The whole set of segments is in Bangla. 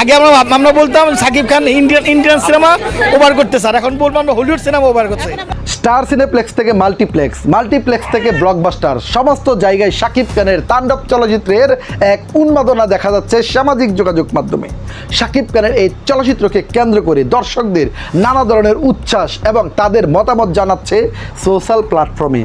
আগে আমরা আমরা বলতাম Shakib Khan Indian Indian cinema over করতে আর এখন বলব আমরা হলিউড সিনেমা ওভার করছে। স্টার সিনেপ্লেক্স থেকে মাল্টিপ্লেক্স মাল্টিপ্লেক্স থেকে ব্লকবাস্টার সমস্ত জায়গায় শাকিব খানের তাণ্ডব চলচ্চিত্রের এক উন্মাদনা দেখা যাচ্ছে সামাজিক যোগাযোগ মাধ্যমে। শাকিব খানের এই চলচ্চিত্রকে কেন্দ্র করে দর্শকদের নানা ধরনের উচ্ছ্বাস এবং তাদের মতামত জানাচ্ছে সোশ্যাল প্ল্যাটফর্মে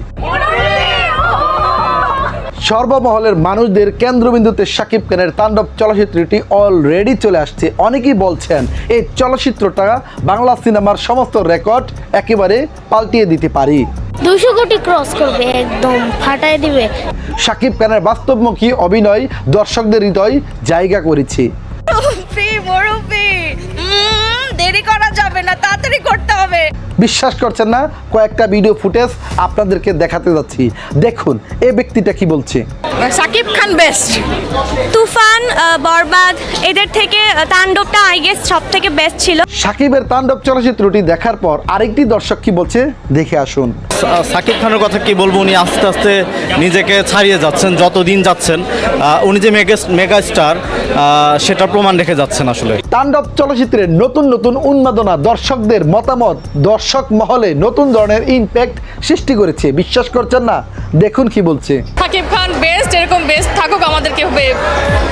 সর্বমহলের মানুষদের কেন্দ্রবিন্দুতে শাকিব খানের তাণ্ডব চলচ্চিত্রটি অলরেডি চলে আসছে। অনেকেই বলছেন এই চলচ্চিত্রটা বাংলা সিনেমার সমস্ত রেকর্ড একেবারে পাল্টিয়ে দিতে পারি। দুশো কোটি ক্রস করবে একদম ফাটায় দিবে। শাকিব খানের বাস্তবমুখী অভিনয় দর্শকদের হৃদয় জায়গা করেছে। দেরি করা যাবে না তাড়াতাড়ি করতে হবে। বিশ্বাস করছেন না? কয়েকটা ভিডিও ফুটেজ আপনাদেরকে দেখাতে যাচ্ছি। দেখুন এই ব্যক্তিটা কি বলছে? সাকিব খান বেস্ট তুফান বরবাদ এদের থেকে তাণ্ডবটা আই গেস সব থেকে বেস্ট ছিল। সাকিবের তাণ্ডব চলচ্চিত্রটি দেখার পর আরেকটি দর্শক কি বলছে? দেখে আসুন। সাকিব খানের কথা কি বলব? উনি আস্তে আস্তে নিজেকে ছাড়িয়ে যাচ্ছেন যত দিন যাচ্ছেন। আহ, উনি যে মেগা মেগা স্টার সেটা প্রমাণ রেখে যাচ্ছেন আসলে। তাণ্ডব চলচ্চিত্রের নতুন নতুন উন্মাদনা দর্শকদের মতামত দর্শক মহলে নতুন ধরনের ইম্প্যাক্ট সৃষ্টি করেছে। বিশ্বাস করছেন না? দেখুন কি বলছে। সাকিব খান বেস্ট এরকম বেস্ট থাকুক আমাদেরকে হবে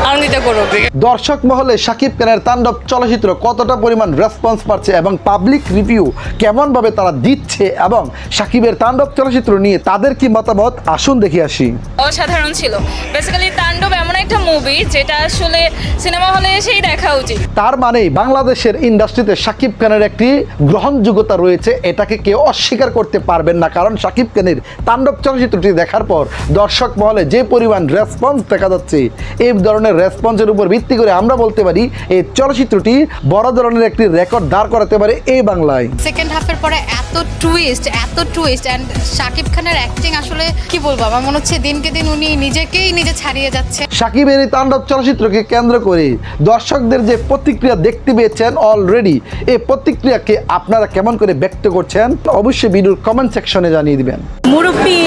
আনন্দিত করুক। দর্শক মহলে শাকিব খানের তাণ্ডব চলচ্চিত্র কতটা পরিমাণ রেসপন্স পাচ্ছে এবং পাবলিক রিভিউ কেমনভাবে তারা দিচ্ছে এবং শাকিবের তাণ্ডব চলচ্চিত্র নিয়ে তাদের কি মতামত? আসুন দেখে আসি। অসাধারণ ছিল। বেসিক্যালি তাণ্ডব এমন একটা মুভি যেটা আসলে সিনেমা হলে এসেই দেখা উচিত। তার মানে বাংলাদেশের ইন্ডাস্ট্রিতে সাকিব খানের একটি গ্রহণযোগ্যতা রয়েছে। এটাকে কেউ অস্বীকার করতে পারবেন না কারণ শাকিব খানের তাণ্ডব চলচ্চিত্রটি দেখার পর দর্শক মহলে যে পরিমাণ রেসপন্স দেখা যাচ্ছে। এই ধরনের রেসপন্সের উপর ভিত্তি করে আমরা বলতে পারি এই চলচ্চিত্রটি বড় ধরনের একটি রেকর্ড দাঁড় করাতে পারে এই বাংলায়। সেকেন্ড হাফের পরে এত টুইস্ট এত টুইস্ট অ্যান্ড শাকিব খানের অ্যাক্টিং আসলে কি বলব আমার মনে হচ্ছে দিনকে দিন উনি নিজেকেই নিজে ছাড়িয়ে যাচ্ছে। সাকিবের এই তাণ্ডব চলচ্চিত্রকে কেন্দ্র করে দর্শকদের যে প্রতিক্রিয়া দেখতে পেয়েছেন অলরেডি এই প্রতিক্রিয়াকে আপনারা কেমন করে ব্যক্ত করছেন অবশ্যই ভিডিওর কমেন্ট সেকশনে জানিয়ে দিবেন। মুরব্বী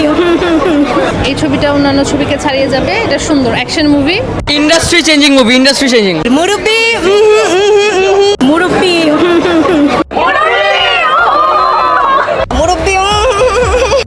এই ছবিটা অন্যান্য ছবিকে ছাড়িয়ে যাবে। এটা সুন্দর। Action movie industry changing movie industry changing মুরব্বী মুরব্বী।